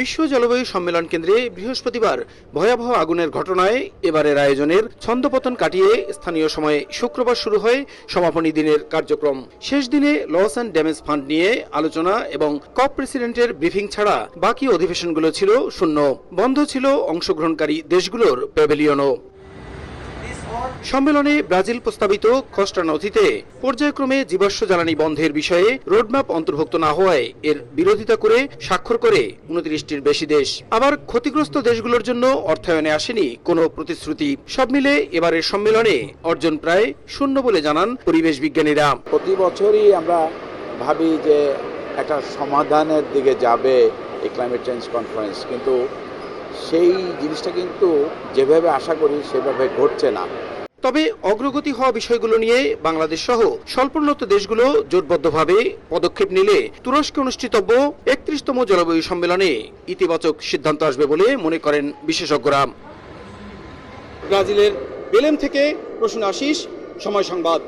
বিশ্ব জলবায়ু সম্মেলন কেন্দ্রে বৃহস্পতিবার ভয়াবহ আগুনের ঘটনায় এবারের আয়োজনের ছন্দপতন কাটিয়ে স্থানীয় সময়ে শুক্রবার শুরু হয় সমাপনী দিনের কার্যক্রম। শেষ দিনে লস অ্যান্ড ড্যামেজ ফান্ড নিয়ে আলোচনা এবং কপ প্রেসিডেন্টের ব্রিফিং ছাড়া বাকি অধিবেশনগুলো ছিল শূন্য। বন্ধ ছিল অংশগ্রহণকারী দেশগুলোর প্যাভিলিয়নও। সম্মেলনে ব্রাজিল প্রস্তাবিত খসড়া নথিতে পর্যায়ক্রমে জীবাশ্ম জ্বালানি বন্ধের বিষয়ে রোডম্যাপ অন্তর্ভুক্ত না হওয়ায় এর বিরোধিতা করে স্বাক্ষর করে উনত্রিশটির বেশি দেশ। আবার ক্ষতিগ্রস্ত দেশগুলোর জন্য অর্থায়নে আসেনি কোনো প্রতিশ্রুতি। সব মিলে এবারের সম্মেলনে অর্জন প্রায় শূন্য বলে জানান পরিবেশ বিজ্ঞানীরা। প্রতি বছরই আমরা ভাবি যে একটা সমাধানের দিকে যাবে এই ক্লাইমেট চেঞ্জ কনফারেন্স কিন্তু সেই জিনিসটা কিন্তু যেভাবে আশা করি সেভাবে ঘটছে না। তবে অগ্রগতি হওয়া বিষয়গুলো নিয়ে বাংলাদেশ সহ স্বল্পোন্নত দেশগুলো জোটবদ্ধভাবে পদক্ষেপ নিলে তুরস্কে অনুষ্ঠিতব্য একত্রিশতম জলবায়ু সম্মেলনে ইতিবাচক সিদ্ধান্ত আসবে বলে মনে করেন বিশেষজ্ঞরা। ব্রাজিলের বেলেম থেকে প্রশ্ন আশিস, সময় সংবাদ।